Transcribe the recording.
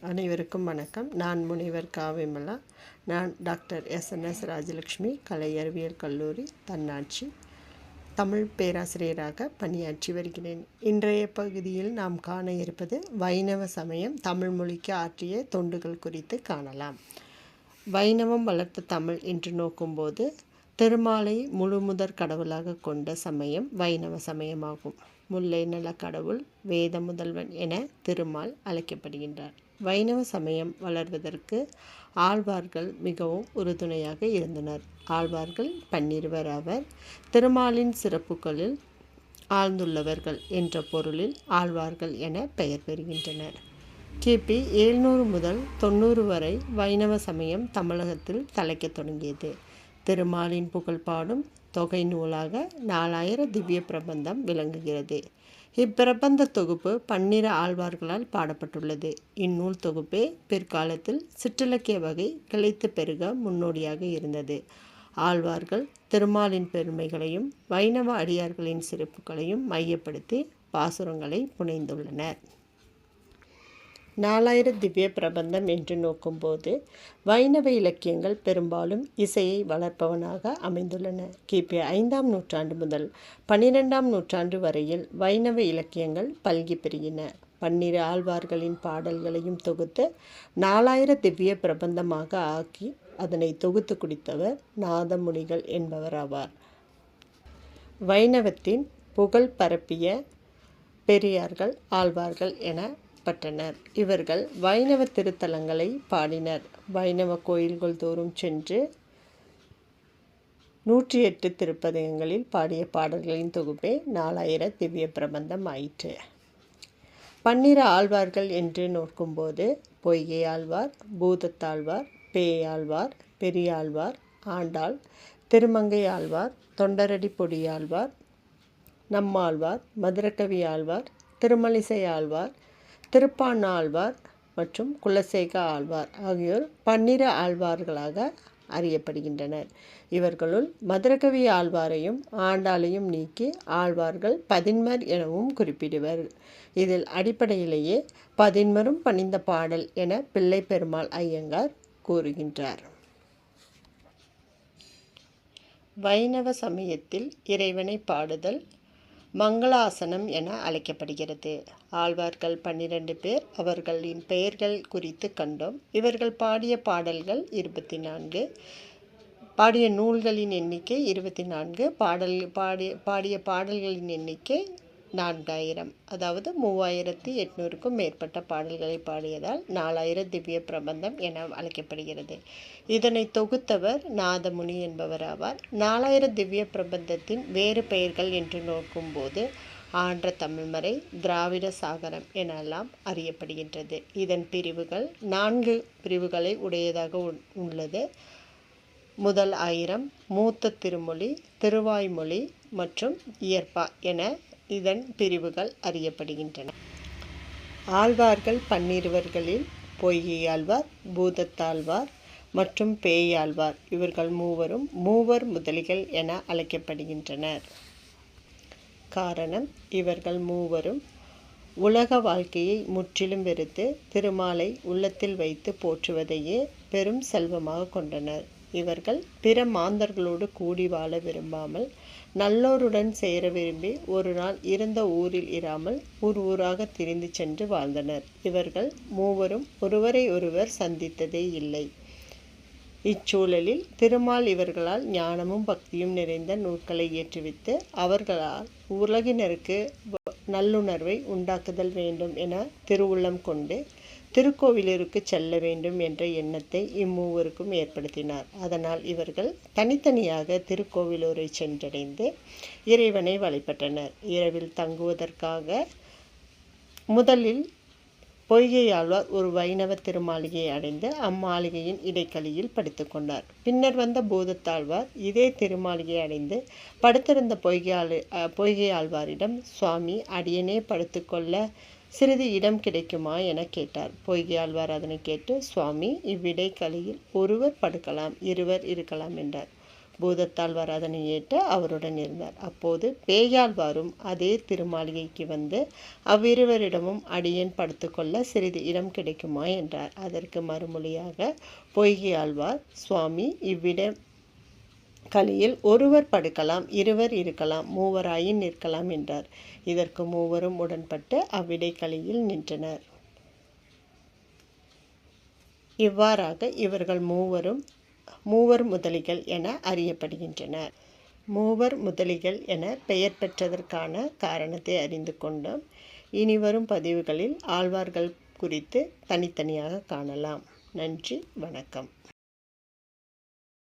அனைவருக்கும் வணக்கம். நான் முனைவர் காவிமலா நான் டாக்டர் எஸ்என்எஸ் ராஜலக்ஷ்மி கலை அறிவியல் கல்லூரி தன்னாட்சி தமிழ் பேராசிரியராக பணியாற்றி வருகிறேன். இன்றைய பகுதியில் நாம் காண இருப்பது வைணவ சமயம். தமிழ் மொழிக்கு ஆற்றிய தொண்டுகள் குறித்து காணலாம். வைணவம் வளர்த்த தமிழ் என்று நோக்கும்போது திருமாலை முழுமுதற் கடவுளாக கொண்ட சமயம் வைணவ சமயமாகும். முல்லை நல கடவுள் வேத முதல்வன் என திருமால் அழைக்கப்படுகின்றார். வைணவ சமயம் வளர்வதற்கு ஆழ்வார்கள் மிகவும் உறுதுணையாக இருந்தனர். ஆழ்வார்கள் பன்னிருவர் அவர் திருமாலின் சிறப்புகளில் ஆழ்ந்துள்ளவர்கள் என்ற பொருளில் ஆழ்வார்கள் என பெயர் பெறுகின்றனர். கிபி எழுநூறு முதல் தொண்ணூறு வரை வைணவ சமயம் தமிழகத்தில் தலைக்கத் தொடங்கியது. திருமாலின் புகழ் பாடும் தொகை நூலாக நாலாயிர திவ்ய பிரபந்தம் விளங்குகிறது. இப்பிரபந்த தொகுப்பு பன்னிர ஆழ்வார்களால் பாடப்பட்டுள்ளது. இந்நூல் தொகுப்பே பிற்காலத்தில் சிற்றிலக்கிய வகை கிளைத்து பெருக முன்னோடியாக இருந்தது. ஆழ்வார்கள் திருமாலின் பெருமைகளையும் வைணவ அடியார்களின் சிறப்புகளையும் மையப்படுத்தி பாசுரங்களை புனைந்துள்ளனர். நாலாயிர திவ்ய பிரபந்தம் என்று நோக்கும்போது வைணவ இலக்கியங்கள் பெரும்பாலும் இசையை வளர்ப்பவனாக அமைந்துள்ளன. கிபி ஐந்தாம் நூற்றாண்டு முதல் பன்னிரெண்டாம் நூற்றாண்டு வரையில் வைணவ இலக்கியங்கள் பல்கி பெருகின. பன்னிரு ஆழ்வார்களின் பாடல்களையும் தொகுத்து நாலாயிர திவ்ய பிரபந்தமாக ஆக்கி அதனை தொகுத்து குடித்தவர் நாதமுனிகள் என்பவராவார். வைணவத்தின் புகழ் பரப்பிய பெரியார்கள் ஆழ்வார்கள் என பட்டனர் இவர்கள் வைணவ திருத்தலங்களை பாடினர். வைணவ கோயில்கள் தோறும் சென்று நூற்றி எட்டு திருப்பதிகங்களில் பாடிய பாடல்களின் தொகுப்பே நாலாயிர திவ்ய பிரபந்தம் ஆயிற்று. பன்னிர ஆழ்வார்கள் என்று நோக்கும்போது பொய்கை ஆழ்வார் பூதத்தாழ்வார் பேயாழ்வார் பெரியாழ்வார் ஆண்டாள் திருமங்கை ஆழ்வார் தொண்டரடி பொடியாழ்வார் நம்மாழ்வார் மதுரக்கவி ஆழ்வார் திருமலிசை ஆழ்வார் திருப்பான் ஆழ்வார் மற்றும் குலசேக ஆழ்வார் ஆகியோர் பன்னிரு ஆழ்வார்களாக அறியப்படுகின்றனர். இவர்களுள் மதுரகவி ஆழ்வாரையும் ஆண்டாளையும் நீக்கி ஆழ்வார்கள் பதின்மர் எனவும் குறிப்பிடுவர். இதில் அடிப்படையிலேயே பதின்மரும் பணிந்த பாடல் என பிள்ளை பெருமாள் ஐயங்கார் கூறுகின்றார். வைணவ சமயத்தில் இறைவனை பாடுதல் மங்களாசனம் என அழைக்கப்படுகிறது. ஆழ்வார்கள் பன்னிரண்டு பேர் அவர்களின் பெயர்கள் குறித்து கண்டோம். இவர்கள் பாடிய பாடல்கள் இருபத்தி நான்கு பாடிய நூல்களின் எண்ணிக்கை இருபத்தி நான்கு பாடல் பாடிய பாடிய பாடல்களின் எண்ணிக்கை நான்காயிரம். அதாவது மூவாயிரத்தி எட்நூறுக்கும் மேற்பட்ட பாடல்களை பாடியதால் நாலாயிர திவ்ய பிரபந்தம் என அழைக்கப்படுகிறது. இதனை தொகுத்தவர் நாதமுனி என்பவர் ஆவார். நாலாயிர திவ்ய பிரபந்தத்தின் வேறு பெயர்கள் என்று நோக்கும்போது ஆன்ற தமிழ்மறை திராவிட சாகரம் எனலாம் அறியப்படுகின்றது. இதன் பிரிவுகள் நான்கு பிரிவுகளை உடையதாக உள்ளது. முதல் ஆயிரம் மூத்த திருமொழி திருவாய்மொழி மற்றும் இயற்பா என இதன் பிரிவுகள் அறியப்படுகின்றன. ஆழ்வார்கள் பன்னிருவர்களில் பொய்கையாழ்வார் பூதத்தாழ்வார் மற்றும் பேயாழ்வார். இவர்கள் மூவரும் மூவர் முதலிகள் என அழைக்கப்படுகின்றனர். காரணம் இவர்கள் மூவரும் உலக வாழ்க்கையை முற்றிலும் வெறுத்து திருமாலை உள்ளத்தில் வைத்து போற்றுவதையே பெரும் செல்வமாக கொண்டனர். இவர்கள் பிற மாந்தர்களோடு கூடி வாழ விரும்பாமல் நல்லோருடன் சேர விரும்பி ஒரு நாள் இருந்த ஊரில் இராமல் ஊர் ஊராக திரிந்து சென்று வாழ்ந்தனர். இவர்கள் மூவரும் ஒருவரை ஒருவர் சந்தித்ததே இல்லை. இச்சூழலில் திருமால் இவர்களால் ஞானமும் பக்தியும் நிறைந்த நூல்களை ஏற்றுவித்து அவர்களால் உலகினருக்கு நல்லுணர்வை உண்டாக்குதல் வேண்டும் என திருவுள்ளம் கொண்டு திருக்கோவிலூருக்கு செல்ல வேண்டும் என்ற எண்ணத்தை இம்மூவருக்கும் ஏற்படுத்தினார். அதனால் இவர்கள் தனித்தனியாக திருக்கோவிலூரை சென்றடைந்து இறைவனை வழிபட்டனர். இரவில் தங்குவதற்காக முதலில் பொய்கை ஆழ்வார் ஒரு வைணவ திருமாளிகையை அடைந்து அம்மாளிகையின் இடைக்கலியில் படுத்துக்கொண்டார் பின்னர் வந்த பூதத்தாழ்வார் இதே திருமாளிகையை அடைந்து படுத்திருந்த பொய்கையாளு பொய்கை ஆழ்வாரிடம் சுவாமி அடியனே படுத்துக்கொள்ள சிறிது இடம் கிடைக்குமா? என கேட்டார். பொய்கை ஆழ்வார் அதனை கேட்டு சுவாமி இவ்விடைக்கலியில் ஒருவர் படுக்கலாம் இருவர் இருக்கலாம் என்றார். பூதத்தால் அதனை ஏற்று அவருடன் இருந்தார். அப்போது பேயாழ்வாரும் அதே திருமாளிகைக்கு வந்து அவ்விருவரிடமும் அடியேன் படுத்துக்கொள்ள சிறிது இடம் கிடைக்குமா? என்றார். அதற்கு மறுமொழியாக பொய்கையாழ்வார் சுவாமி இவ்விடம் கலியில் ஒருவர் படுக்கலாம் இருவர் இருக்கலாம் மூவராயின் நிற்கலாம் என்றார். இதற்கு மூவரும் உடன்பட்டு அவ்விடை கலியில் நின்றனர். இவ்வாறாக இவர்கள் மூவரும் மூவர் முதலிகள் என அறியப்படுகின்றனர். மூவர் முதலிகள் என பெயர் பெற்றதற்கான காரணத்தை அறிந்து கொண்டோம். இனிவரும் பதிவுகளில் ஆழ்வார்கள் குறித்து தனித்தனியாக காணலாம். நன்றி வணக்கம்.